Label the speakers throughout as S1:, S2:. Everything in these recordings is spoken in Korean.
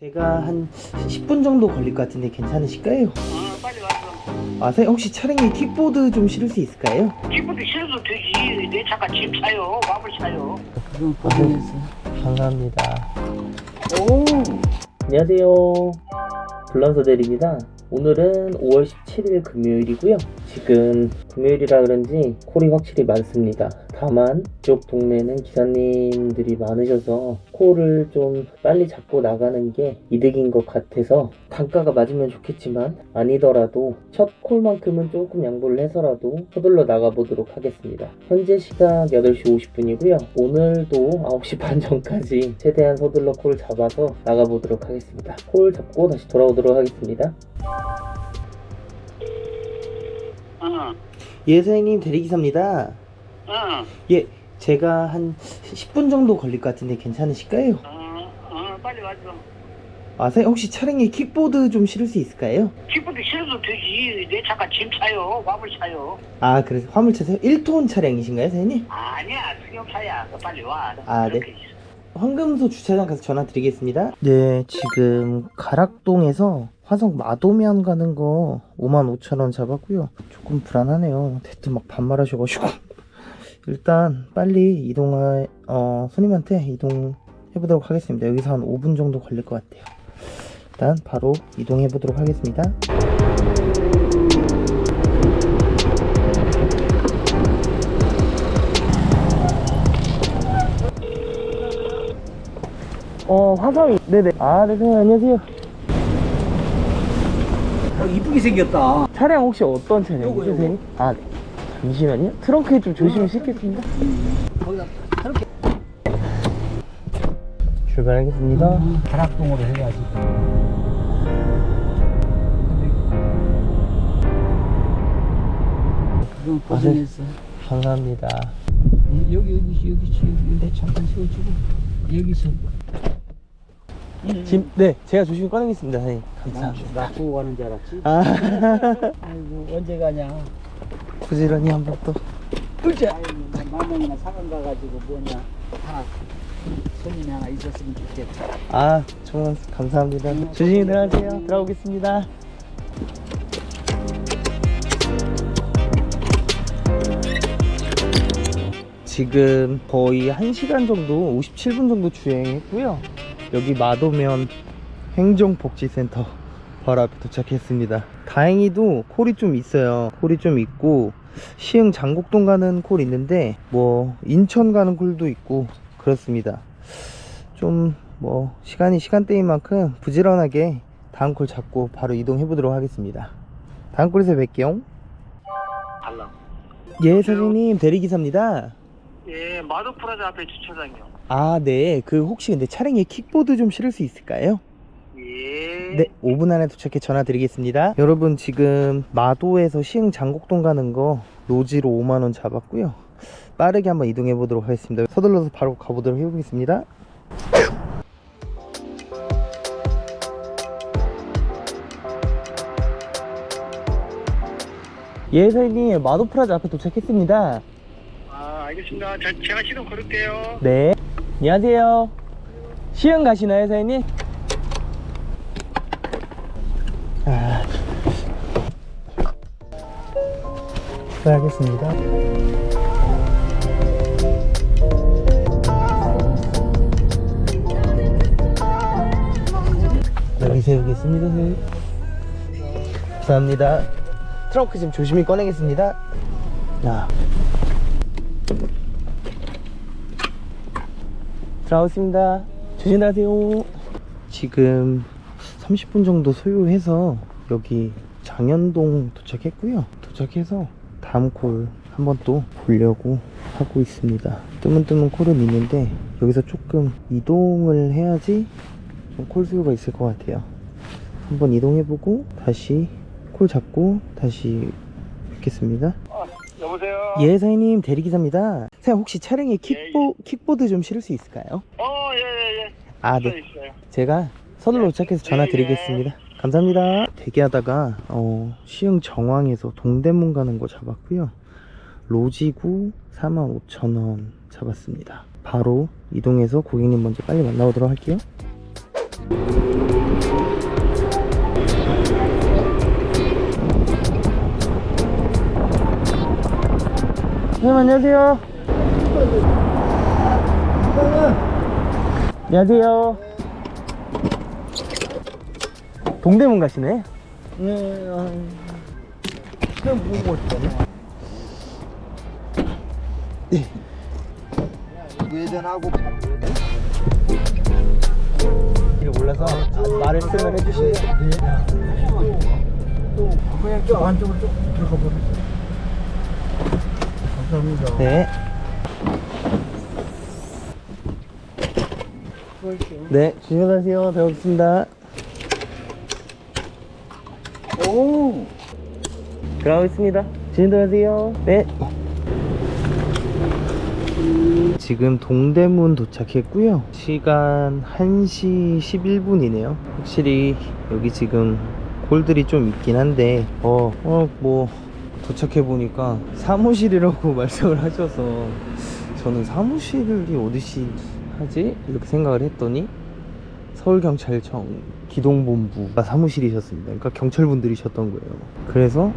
S1: 제가 한 10분 정도 걸릴 것 같은데 괜찮으실까요?
S2: 아 빨리 와서
S1: 아, 선생님 혹시 차량에 킥보드 좀 실을 수 있을까요?
S2: 기분도 실어도 되지 내 차가 짐 차요 마블 차요
S3: 그건 고생했어.
S1: 감사합니다. 오! 안녕하세요. 불란서 대리입니다. 오늘은 5월 17일 금요일이고요. 지금 금요일이라 그런지 콜이 확실히 많습니다. 다만 이쪽 동네는 기사님들이 많으셔서 콜을 좀 빨리 잡고 나가는 게 이득인 것 같아서 단가가 맞으면 좋겠지만 아니더라도 첫 콜만큼은 조금 양보를 해서라도 서둘러 나가보도록 하겠습니다. 현재 시각 8시 50분이고요. 오늘도 9시 반 전까지 최대한 서둘러 콜 잡아서 나가보도록 하겠습니다. 콜 잡고 다시 돌아오도록 하겠습니다.
S2: 어,
S1: 예, 사장님 대리기사입니다.
S2: 어,
S1: 예, 제가 한 10분 정도 걸릴 것 같은데 괜찮으실까요?
S2: 어, 어, 빨리 와서
S1: 아, 사장님 혹시 차량에 킥보드 좀 실을 수 있을까요?
S2: 기분도 실어도 되지 내 차가 짐 차요 마블 차요
S1: 아, 그래서 화물차세요? 1톤 차량이신가요, 사장님?
S2: 아니야 승용차야 너 빨리 와
S1: 아, 네.
S2: 있어.
S1: 황금소 주차장 가서 전화 드리겠습니다. 네, 지금 가락동에서 화성 마도면 가는 거 55,000원 잡았고요. 조금 불안하네요. 대뜸 막 반말하셔가지고. 일단 빨리 이동할, 어, 손님한테 이동해 보도록 하겠습니다. 여기서 한 5분 정도 걸릴 것 같아요. 일단 바로 이동해 보도록 하겠습니다. 어, 화성이. 네네. 아, 네, 선생님, 안녕하세요.
S3: 어, 이쁘게 생겼다.
S1: 차량 혹시 어떤 차량이죠,
S3: 요거, 요거.
S1: 선생님? 아, 네. 잠시만요. 트렁크에 좀 조심히 싣겠습니다.
S3: 거기다 저렇게
S1: 출발하겠습니다.
S3: 가락동으로 해야지. 고생했어.
S1: 감사합니다.
S3: 응, 여기 여기 여기 여기 여기 잠깐 세워주고 여기서
S1: 짐, 네, 제가 조심히 꺼내겠습니다, 선생님. 감사합니다.
S3: 나 보고 가는 줄 알았지.
S1: 아,
S3: 아이고 언제 가냐.
S1: 부지런히 한번 또.
S3: 그자. 마명이나 사간 가가지고 뭐냐 하나 손님이 하나 있었으면 좋겠다.
S1: 아, 정말 감사합니다. 조심히 들어가세요. 들어오겠습니다. 지금 거의 1시간 정도, 57분 정도 주행했고요. 여기 마도면 행정복지센터 바로 앞에 도착했습니다. 다행히도 콜이 좀 있어요. 콜이 좀 있고 시흥 장곡동 가는 콜 있는데 뭐 인천 가는 콜도 있고 그렇습니다. 좀 뭐 시간이 시간대인 만큼 부지런하게 다음 콜 잡고 바로 이동해 보도록 하겠습니다. 다음 콜에서 뵐게요.
S2: 달라
S1: 예, 사장님 대리기사입니다.
S2: 예 마도 프라자 앞에 주차장이요
S1: 아, 네. 그 혹시 근데 차량에 킥보드 좀 실을 수 있을까요?
S2: 예
S1: 네, 5분 안에 도착해 전화 드리겠습니다. 여러분 지금 마도에서 시흥 장곡동 가는 거 로지로 5만 원 잡았고요. 빠르게 한번 이동해 보도록 하겠습니다. 서둘러서 바로 가보도록 해보겠습니다. 예, 사장님 마도 프라자 앞에 도착했습니다.
S2: 아 알겠습니다 자, 제가 시동 걸을게요
S1: 네. 안녕하세요. 시흥 가시나요, 사장님? 출발하겠습니다. 여기 세우겠습니다. 감사합니다. 트렁크 좀 조심히 꺼내겠습니다. 자. 들어오겠습니다. 조심하세요. 지금 30분 정도 소요해서 여기 장현동 도착했고요. 도착해서 다음 콜 한번 또 보려고 하고 있습니다. 뜨문뜨문 콜은 있는데 여기서 조금 이동을 해야지 좀콜 수요가 있을 것 같아요. 한번 이동해보고 다시 콜 잡고 다시 뵙겠습니다.
S2: 여보세요
S1: 예, 사장님 대리기사입니다. 사장님 혹시 차량에 킥보, 킥보드 좀 실을 수 있을까요?
S2: 어 예 예 예
S1: 아,
S2: 있어요
S1: 네.
S2: 있어요
S1: 제가 서둘러 도착해서 전화
S2: 예,
S1: 드리겠습니다. 감사합니다. 대기하다가 어, 시흥 정왕에서 동대문 가는 거 잡았고요. 로지구 45,000원 잡았습니다. 바로 이동해서 고객님 먼저 빨리 만나보도록 할게요. 선생님 안녕하세요. 안녕하세요. 동대문 가시네?
S3: 네, 보고 있잖아. 예전하고
S1: 몰라서 말을 쓰면 해주시면
S3: 그냥 저 안쪽으로 쭉 들어가 보세요. 감사합니다.
S1: 네. 네, 조심하세요. 배고프습니다.
S3: 오,
S1: 들어가겠습니다. 진행하세요. 네. 지금 동대문 도착했고요. 시간 1시 11분이네요. 확실히 여기 지금 홀들이 좀 있긴 한데, 어, 어, 뭐, 도착해 보니까 사무실이라고 말씀을 하셔서 저는 사무실이 어디시 하지? 이렇게 생각을 했더니 서울경찰청 기동본부가 사무실이셨습니다. 그러니까 경찰분들이셨던 거예요. 그래서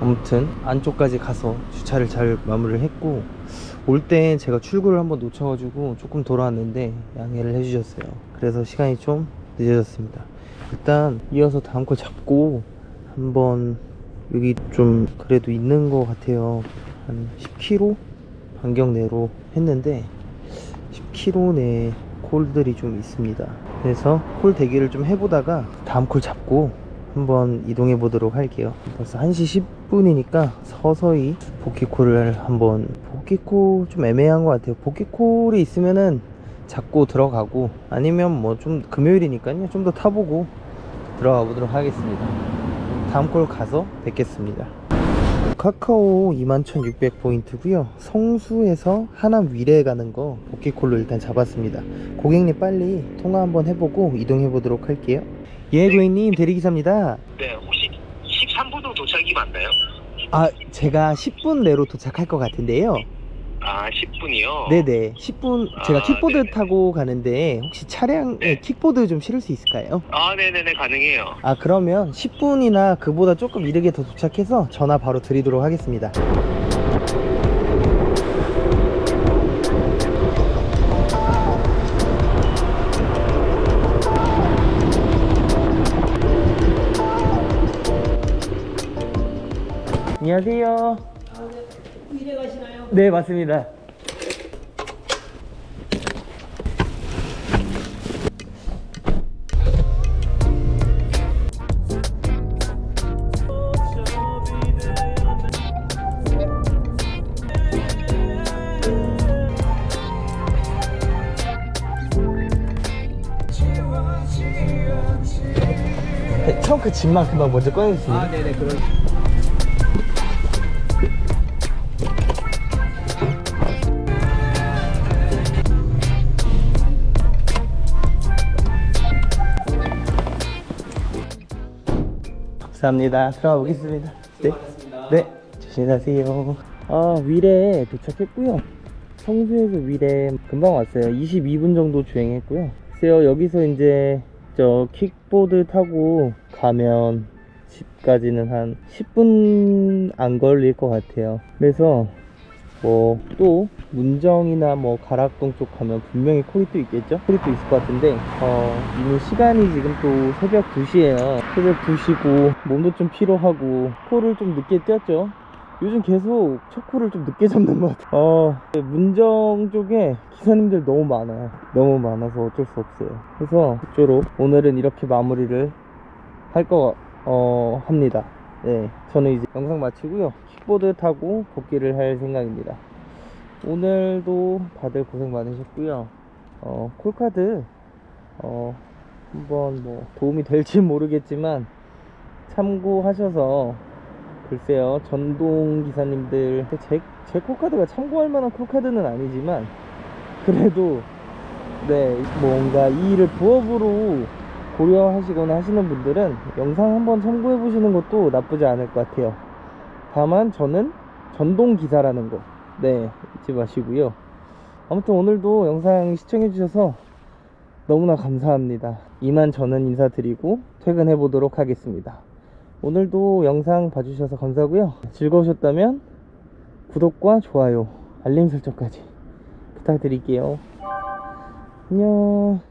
S1: 아무튼 안쪽까지 가서 주차를 잘 마무리를 했고 올 때 제가 출구를 한번 놓쳐가지고 조금 돌아왔는데 양해를 해주셨어요. 그래서 시간이 좀 늦어졌습니다. 일단 이어서 다음 걸 잡고 한번 여기 좀 그래도 있는 것 같아요. 한 10km 반경 내로 했는데 10km 내 콜들이 좀 있습니다. 그래서 콜 대기를 좀 해보다가 다음 콜 잡고 한번 이동해 보도록 할게요. 벌써 1시 10분이니까 서서히 복귀콜을 한번 복귀콜 좀 애매한 것 같아요. 복귀콜이 있으면은 잡고 들어가고 아니면 뭐 좀 금요일이니까요. 좀 더 타보고 들어가 보도록 하겠습니다. 다음 콜 가서 뵙겠습니다. 카카오 21,600포인트고요. 성수에서 하남 위례 가는 거 복귀콜로 일단 잡았습니다. 고객님 빨리 통화 한번 해보고 이동해 보도록 할게요. 예 고객님 대리기사입니다.
S2: 네, 혹시 13분도 도착이 맞나요?
S1: 아 제가 10분 내로 도착할 것 같은데요
S2: 아, 10분이요?
S1: 네네 10분 제가
S2: 아,
S1: 킥보드
S2: 네네.
S1: 타고 가는데 혹시 차량에
S2: 네.
S1: 킥보드 좀 실을 수 있을까요?
S2: 아, 네네네, 가능해요.
S1: 아 그러면 10분이나 그보다 조금 이르게 더 도착해서 전화 바로 드리도록 하겠습니다 안녕하세요
S3: 미래 가시나요?
S1: 네 맞습니다 트렁크 짐만큼만 먼저 꺼내겠습니다
S3: 아, 네네, 그런.
S1: 감사합니다. 들어가 보겠습니다. 네. 네. 조심하세요. 아, 위례 도착했고요. 성수에서 위례 금방 왔어요. 22분 정도 주행했고요. 글쎄요, 여기서 이제 저 킥보드 타고 가면 집까지는 한 10분 안 걸릴 것 같아요. 그래서 뭐 또 문정이나 뭐 가락동 쪽 가면 분명히 또 있겠죠? 또 있을 것 같은데 어 이미 시간이 지금 또 새벽 2시에요. 새벽 2시고 몸도 좀 피로하고 콜을 좀 늦게 뛰었죠? 요즘 계속 첫 콜을 좀 늦게 잡는 것 같아요. 어 문정 쪽에 기사님들 너무 많아요. 너무 많아서 어쩔 수 없어요. 그래서 그쪽으로 오늘은 이렇게 마무리를 할거 어, 합니다 네, 저는 이제 영상 마치고요. 킥보드 타고 복귀를 할 생각입니다. 오늘도 다들 고생 많으셨고요. 어, 콜카드 어, 한번 뭐 도움이 될지 모르겠지만 참고하셔서 글쎄요 전동 기사님들 제, 제 콜카드가 참고할 만한 콜카드는 아니지만 그래도 네 뭔가 이 일을 부업으로 고려하시거나 하시는 분들은 영상 한번 참고해 보시는 것도 나쁘지 않을 것 같아요. 다만 저는 전동 기사라는 거, 네 잊지 마시고요. 아무튼 오늘도 영상 시청해 주셔서 너무나 감사합니다. 이만 저는 인사드리고 퇴근해 보도록 하겠습니다. 오늘도 영상 봐주셔서 감사하고요. 즐거우셨다면 구독과 좋아요, 알림 설정까지 부탁드릴게요. 안녕.